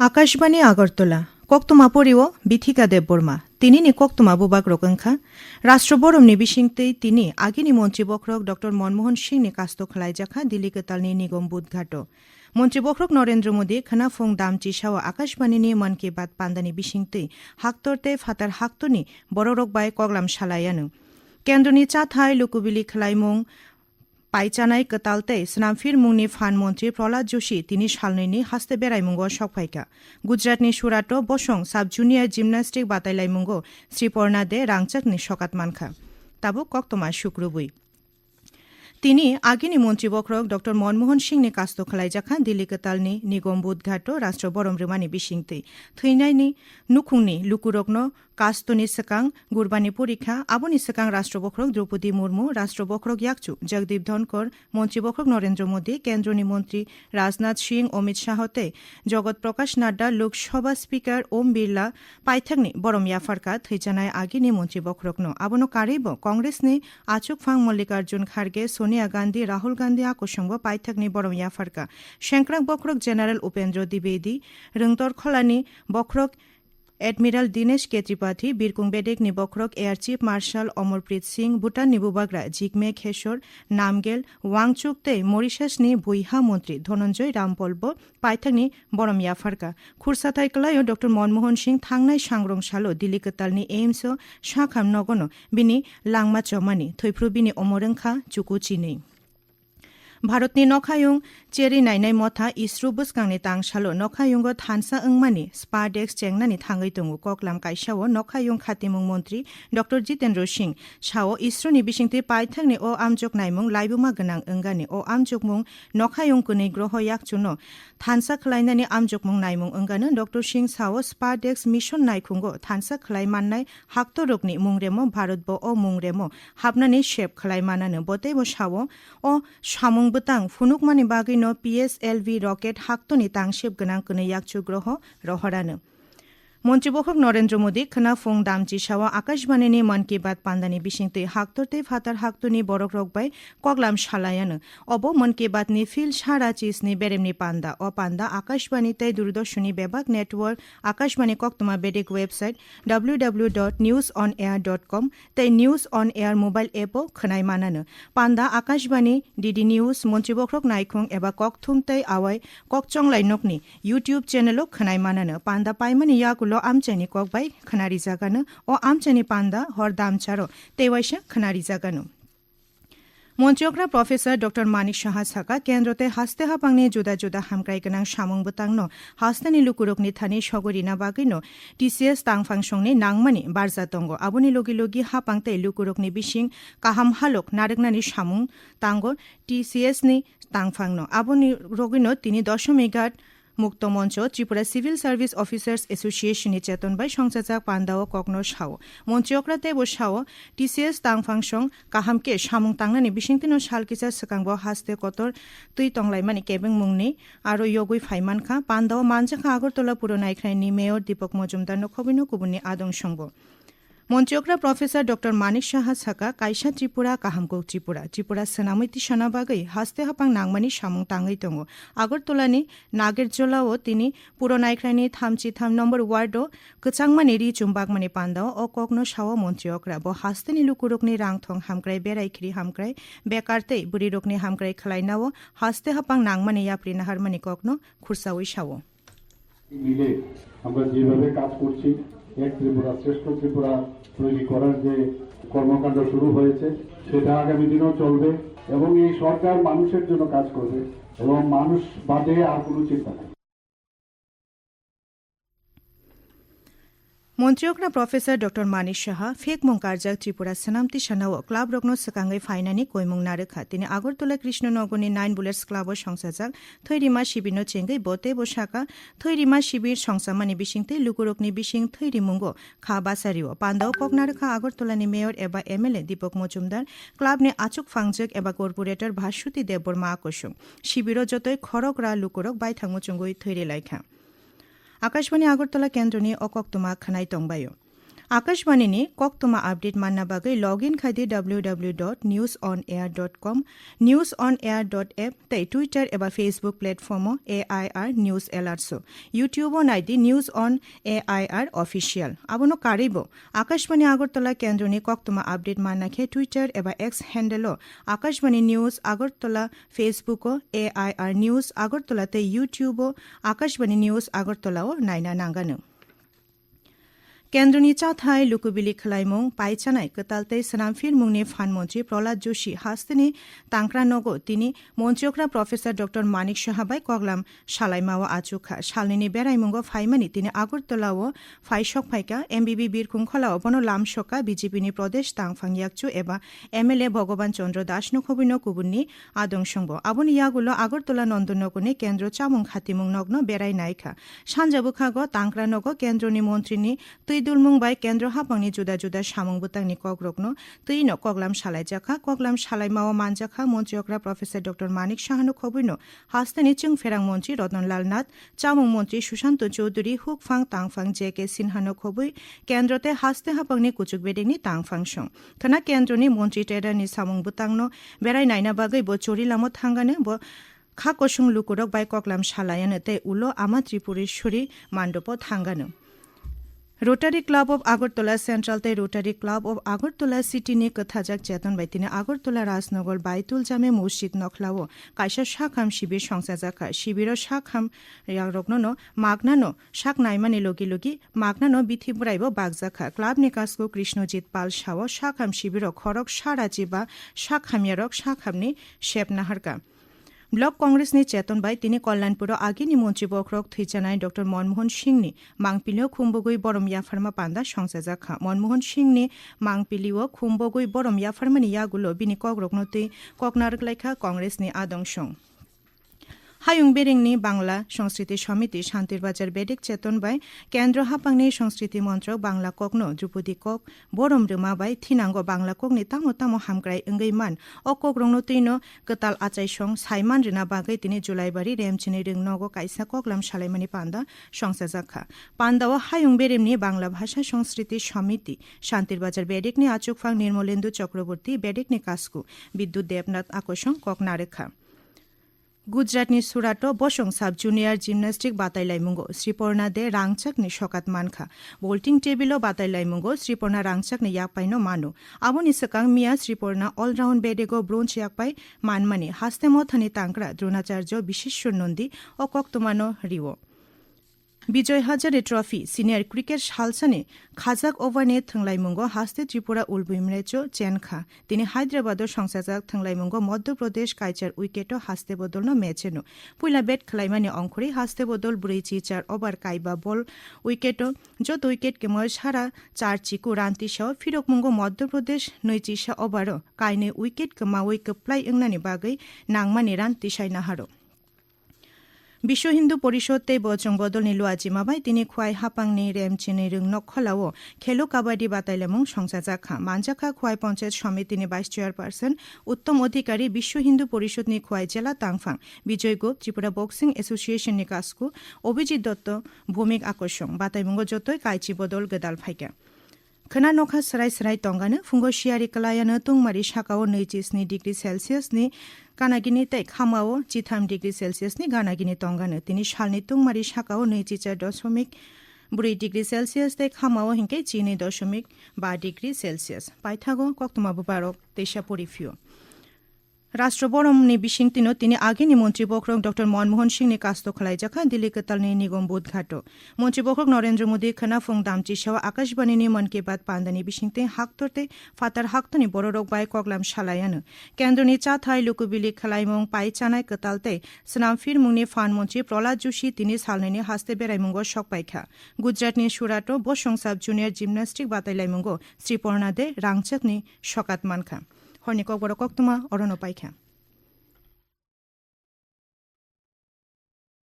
আকাশবাণী আগরতলা কক্তমা পরিও বিথিকা দেববর্মা তিনি নি কক্তমা বুবাক রকংখা রাষ্ট্র বরমনি বিসিংতৈ তিনি আগিনি মন্ত্রী বক্রক ড মনমোহন সিং নি কাস্ত খালাইজাখা দিল্লি কেতালনি নিগম বুধঘাট মন্ত্রী বক্রক নরেন্দ্র মোদী খানাফং দামচি সাও আকাশবাণীনি মন কি বাত পান্দানি বিসিংতৈ হাক্তরতে ফাতার হাক্তনি বড়রক বাই কগলাম সালায়ানো কেন্দ্রনি চাথাই লুকুবিলি খালাইমুং পাইচানাই কতালতে স্নামফির মুংনি ফান মন্ত্রী প্রহ্লাদ যোশী, তিনি সালনৈনি হাস্তে বেড়াইমুঙ্গ সকফাইকা গুজরাটনি সুরাট বসং সাব জুনিয়র জিমনাস্টিক বাতাইলাইমুঙ্গ শ্রীপর্ণা দে রাংচাকনি সকাত মানখা। তাবো কক্তমা শুক্রবুই। তিনি আগিনি মন্ত্রী বক্রক ড মনমোহন সিংনি কাস্ত খালাইজাখা দিল্লি কেতালনি নিগম বুধঘাট রাষ্ট্র বরম রিমানি বিসিংতৈ থৈনাইনি নুখুংনি লুকুরকনো কাস্তনি সেকাং গুরবানি পরীক্ষা আবনি সেকাং রাষ্ট্র বক্রক দ্রৌপদী মুর্মু রাষ্ট্র বক্রক ইয়াকচু, জগদীপ ধনকর মন্ত্রী বক্রক নরেন্দ্র মোদী কেন্দ্রনি মন্ত্রী রাজনাথ সিং, অমিত শাহতে জগৎ প্রকাশ নাড্ডা, লোকসভা স্পিকার ওম বিরলা পাইথাকনি বরম ইয়াফারকা থৈজানায় আগিনি মন্ত্রী বক্রকনো আবনো কারেব কংগ্রেসনি আচুক ফাং, মল্লিকার্জুন খার্গে, সোনিয়া গান্ধী, রাহুল গান্ধী আকসংব পাইথাকনি বরম ইয়াফারকা শেংক্রাং বক্রক জেনারেল উপেন্দ্র দ্বিবেদী, রংতর খলানি, বক্রক এডমিরাল দীনেশ কে ত্রিপাঠী বীরকুং বেডেক নি বক্রক air chief marshal Amarpreet Singh Bhutan নি বুবাগ্রা জিগমে খেসর নামগেল ওয়াংচুক তে মরিশাস নি বৈহা মন্ত্রী ধনঞ্জয় রামপল্ব পাইথাকনি বরম ইয়াফারকা খুরসাথাই কলায় ড মনমোহন সিং থাংনাই সাংরং সালো দিল্লি কতালনি এইমস সাখাম নগন বিনি লাংমা চমানি থৈফ্রু বিনি অমরংখা cheri nainai motha isru buskangni tangshalo nokhayung go thansa engmani spardex chengnani thangai tungu koklam kaisao nokhayung khatimung montri dr jitendra singh shao isru ni bisingte paithangni o amjok naimung laibuma ganang engani o amjok mung nokhayung kuni groho yak chuno thansa khlainani amjok mung naimung engani dr singh shao spardex mission naikhungo thansa khlai mannai hakto rokni mungremo bharatbo o mungremo habnani shep khlai manano botebo shao o samung butang funukmani bagin bagay no PSLV rocket haktoni tangship ganang kene yakchu groho rohorano. মন্ত্রীবহক Narendra Modi, Khana ফং দামচি সাওয়া আকাশবাণীনি মন কি বাত পান্দানি বিশিংতে হাক্তরতে ফাতার হাক্তনি বরক রকবাই কগলাম সালায়ানো of Mann কি বাতনি feel সারা চিসনি বেরেমনি পান্দা ও পান্দা আকাশবাণীতে দূরদর্শনী বেবাক network, Akashvani কক্তমা Vedic website W W dot news on air dot com তাই news on air mobile এপও খনাই মানানো। পান্দা আকাশবাণী, ডিডি নিউজ মন্ত্রীবক্রক নাইখুং এবা ককথুম তাই আওয়াই ককচং লাইনকনি ইউটিউব চ্যানেলও খনাই মানানো। পান্দা পাইমানি ইয়াকুল lo amchani kokbai khanari jagano o amchani panda hor damcharo tewaisha khanari jagano মন্ত্রীকরা প্রফেসর ড মানিক সাহা সাকা কেন্দ্রতে হাস্তে হাপাংনি জুদা জুদা হামক্রাই গোনাং সামং বুতাংনো হাস্তানি লুকুরকনি থানি সগরিনা বাগৈনো টিসিএস তাংফাং সংনি নাংমানি বারজা দঙ্গ আবনি লগি লগি হাপাংতে লুকুরকনি বিসিং কাহাম হালক নারেকনানি সামুং তাঙ্গ টিসিএস ni তাংফাংনো আবনি রগিনো তিনি দশমিক ঘাট মুক্ত মঞ্চ, ত্রিপুরা সিভিল সার্ভিস অফিসার্স এসোসিয়েশননি চেতন বাই সংচাচাক পান্দাও কগ্ন সাও। মন্ত্রিয়করা দেব সাও, টিসিএস তাংফাংসং কাহামকে সামুং তাংনানি বিসিংতিনো সালকিচা সকাংব, হাস্তে কতর, তুই তংলাইমানি কেবেং মুংনি, আরও ইয়গুই ফাইমানখা পান্দাও মানজাখা আগরতলা পুরো নাইখ্রাইনি, মেয়র দীপক মজুমদার, নখবিনো কুবুনি, আদং সঙ্গ মন্ত্রীকরা প্রফেসর ড মানিক সাহা সাকা কাইসা ত্রিপুরা কাহামকক ত্রিপুরা। ত্রিপুরা সেনামৈতি সানাবাগৈ, হাস্তে হাপাং নাংমানি সামং তাঙৈ দङ আগরতলানি নাগেরজলাও তিনি পুরনাইখ্রাইনি থামচি থাম নম্বর ওয়ার্ডও কচাংমানি রি চুম্বাকমানি পান্দাও ও কগ্ন সাও মন্ত্রীয়করা ব হাস্তেনি লুকুরকনি রাংথং হামক্রাই বেড়াইখিরি হামক্রাই, বেকারতেই বুড়িরকনি হামক্রাই খালাইনাও, হাস্তে হাপাং নাংমানি ইয়াপ্রি নাহারমানি কগ্ন খুরসাওই সাও। মিলে আমরা যেভাবে কাজ করছি এক ত্রিপুরা, শ্রেষ্ঠ ত্রিপুরা তৈরি করার যে কর্মকাণ্ড শুরু হয়েছে, সেটা আগামী দিনেও চলবে এবং এই সরকার মানুষের জন্য কাজ করবে এবং মানুষ বাদে আর কোনো চিন্তা নেই। মন্ত্রীয়করা প্রফেসর ড মানিক সাহা, ফেক মং কার্জাক ত্রিপুরা সেনামতি সানাও ক্লাব রগ্ন সকাঙ্গৈ ফাইনানি কৈমুং নারেখা তিনি আগরতলা কৃষ্ণনগরনি নাইন বুলেটস ক্লাব সংসাজাক থৈরিমা শিবির চেঙ্গৈ বতে বসাকা থৈরিমা শিবির সংসামানি বিসিংতে লুকুরকনি বিসিং থৈরিমুঙ্গ খা বাসারিও পান্দাও কক নারেখা আগরতলানি মেয়র এবা এমএলএ দীপক মজুমদার ক্লাবনি আচুক ফাংজক এবা কর্পোরেটর ভাস্বতী দেববর্মা আকসুং শিবির যতই খরক রা লুকুরক বাইথাঙ্গু চুঙ্গই আকাশবাণী আগরতলা কেন্দ্রনি অকক্তমা খানাই আকাশবাণী কক তোমা আপডেট અપડેટ বাকে লগ ইন ખાતે W W dot news on air dot com news on air dot app তাই টুইটার এবার Facebook platform A I R news alerts YouTube নাইদি news on A I R official আবনো কারিব। আকাশবাণী আগরতলা কেন্দ্র নিয়ে কক তোমা আপডেট মানাখে টুইটার এবার X handle Akashvani news Agartala Facebook A I R news আগরতলাতে ইউটিউবও আকাশবাণী নিউজ আগরতলাও নাইনা নাঙ্গানো। केन्द्रनि चाथाय लुकुबिलि खलाइमुं पाइचानाय कतालतै सनामफिर मुंनि फान मन्त्री प्रहलाद जोशी हास्तेनि तांक्रा नगो तिनि मन्त्रियक्रा प्रफेसर डक्टर मानिक साहाबाय कगलाम सालाइमावा आचुखा सालनिनि बेरायमुंगो फाइमानि तिनि আগরতলাও ফাইসক ফাইকা এমবিবি বীরকুং খলাও বন লামসকা বিজেপিনি প্রদেশ তাংফাং ইয়াকচু এবা এমএলএ ভগবান চন্দ্র দাস নখবিন কুবুননি আদংসংব আবনি ইয়াগুলো আগরতলা নন্দনগনে কেন্দ্র চামুং খাতিমুং নগ্ন বেড়াই নাইখা সানজাবুখাগ তাংক্রা নগ কেন্দ্রনি মন্ত্রীনি shidul mungbai kendro hapangni juda juda samung butangni kok rokno tui no koklam shalai jakha koklam shalai mawa manjakha মন্ত্রীকরা প্রফেসর ডক্টর মানিক সাহানো খবৈন হাস্তানি চিং ফেরাং মন্ত্রী রতনলাল নাথ, চামুং মন্ত্রী সুশান্ত চৌধুরী, হুক ফাং তাংফাং জে কে সিনহানো খবৈ কেন্দ্রতে হাস্তে হাপাংনি কুচুক বেডিংনি তাংফাং সং। থানা কেন্দ্রনি মন্ত্রী টেডারনি সামুং বুতাংনো, বেড়াই নাইনা বাগৈ বো চরি লামো থাঙ্গানে বো খা কসং লুকুরক বাই ককলাম সালায়ানতে উলো আমা ত্রিপুরেশ্বরী মান্ডপ থাঙ্গানো। Rotary club Rotary club of Rotary club of Agartala city নিয়ে কথা যাক চেতন বাই তিনি আগরতলা রাজনগর বাইতুল জামে মসজিদ নখলাও কাইসা শাখাম শিবির সংসাজাকা শিবির শাখাম রগ্ননো মাগনানো শাক নাইমানি লগি লগি মাগনানো বিথিবরাইব বাগজাখা ক্লাব নিকাসকো কৃষ্ণজিৎ পাল সাও শাখাম শিবির খরক সারাজিবা শাখামিয়ারক শাখামনি শেপনাহারকা ব্লক কংগ্রেসনি চেতন বাই, তিনি কল্যাণপুর আগিনি মন্ত্রী থুই জানায় ড মনমোহন সিংনি, মাংপিলিও খুম্বগুই বরম ইয়াফার্মা পান্দা সংসাজাখা মনমোহন সিংনি, মাংপিলিও খুম্বগুই বরম ইয়াফার্মানি ইয়াগুলো বিনি কগ্রকনতৈ ককনারকলাইখা কংগ্রেসনি আদংসং। হায়ুং বেরেংনি বাংলা সংস্কৃতি সমিতি শান্তির বাজার বেডেক চেতন বাই কেন্দ্র হাপাংনি সংস্কৃতি মন্ত্রক বাংলা ককনো দ্রুপদী কক বরম রুমা বাই, থিনাঙ্গ বাংলা ককনি তামো তামো হামগ্রাই ওঙ্গৈ মান। অ কক রংনো তৈনো কতাল আচাই সং সাইমান রিনা বাগৈ তিনি জুলাইবারি রেমচিনি রিংনগো কাইসা ককলাম সালাইমানি পান্দা সংসাজাখা পান্দাও হায়ুং বেরেমনি বাংলা ভাষা সংস্কৃতি সমিতি শান্তির বাজার বেডেকনি আচুকফাং নির্মলেন্দু চক্রবর্তী বেডেকনি কাসকু। বিদ্যুৎ দেবনাথ আকর্ষণ কক নারেখা গুজরাটনি সুরাট বসং সাব জুনিয়র জিমনাস্টিক বাতাইলাইমুঙ্গো, শ্রীপর্ণা দে রাংচাকনি সকাত মানখা বোল্টিং টেবিলো বাতাইলাইমুঙ্গো, শ্রীপর্ণা রাংচাকনি ইয়াকপাইনো মানো। আবনি সকাং মিয়া, শ্রীপর্ণা অলরাউন্ড বেডেগো ব্রোঞ্জ ইয়াকপাই মানমানি হাস্তেমো থানি তাংকরা দ্রোণাচার্য বিশেষ্য নন্দী ও কক্তমানো Rio. Vijay Hazare trophy, senior cricket হালসানে খাজাক ওভারনে থংলাইমুঙ্গ, হাস্তে ত্রিপুরা উলবুইমরেচো চেনখা। তিনি হায়দ্রাবাদর সংসাজাক থংলাইমুঙ্গ, মধ্যপ্রদেশ কাইচার উইকেটও হাস্তে বদলনো মেচেনো পুইলা বেট খেলাইমানি অংখরি হাস্তে বদল বুড়ি চিচার ওভার কাইবা বল, উইকেটও যত উইকেট কেময় সারা চার চিকু রান্তিসাও ফিরকমুঙ্গ, মধ্যপ্রদেশ নৈচিসা ওভারও কাইনে উইকেট কমাওই কপ্লাই ইংনানি বাগৈ নাংমানি রান তিসাই নাহারো বিশ্ব হিন্দু পরিষদ তে বচং বদল নিলু আজিমাবাই তিনি খুয়াই হাপাংনি রেমচিনি রং নখলাও। খেলো কাবাডি বাতাইলামুং সংসাজাখা মানজাখা খুয়াই পঞ্চায়েত সমিতিনি ভাইস চেয়ারপারসন উত্তম অধিকারী বিশ্ব হিন্দু পরিষদ নি খুয়াই জেলা তাংফাং বিজয় গোপ ত্রিপুরা বক্সিং এসোসিয়েশন নি কাসকু। অভিজিৎ দত্ত, ভৌমিক আকর্ষণ বাতাইমুঙ্গ যতই কাইচি বদল গদাল ফাইকা। खोना नखा सराय सराय तंगानो फुंगो सियारि कलायानो तुंमारि साकाओ नैजिस्नि डिग्री सेलसियासनि गानागिनि तै खामाओ जिथाम डिग्री सेलसियासनि गानागिनि तंगानो तिनि सालनि तुंमारि साकाओ नैजिचार दशमिक ब्रै डिग्री सेलसियास तै खामाओ हिंके चिनि दशमिक बा डिग्री सेलसियास पाइथागो कक्तमाबो बारक तेसा परिफियो বরমনি বিশিংতিনো তিনি আগেনি মন্ত্রী বক্রক ড. মনমোহন সিংনি কাস্ত খলাইজাখা দিল্লি কতালনি নিগম বুধঘাট মন্ত্রী বক্রক নরেন্দ্র মোদী খনাফং দামচি সাও আকাশবাণীনি Mann Ki Baat পান্দানি বিশিংতে হাক্তরতে ফাতার হাক্তনি বড়রক by কগলাম সালায়ানো কেন্দ্রনি চাথাই লুকুবিলি খালাইমং pi চানাই কতালতে সনামফির মুংনি fun মন্ত্রী প্রহ্লাদ যোশী তিনি সালনিনি হাস্তে বেড়াইমুঙ্গ শক পাইখা গুজরাটনি সুরাটো বসং সাব জুনিয়র জিমনাস্টিক বাতাইলাইমুঙ্গ শ্রীপর্ণা দে রাংচাকনি সকাত মানখা হয় নেকি অগ্ৰকক তোমাৰ অৰণ উপায়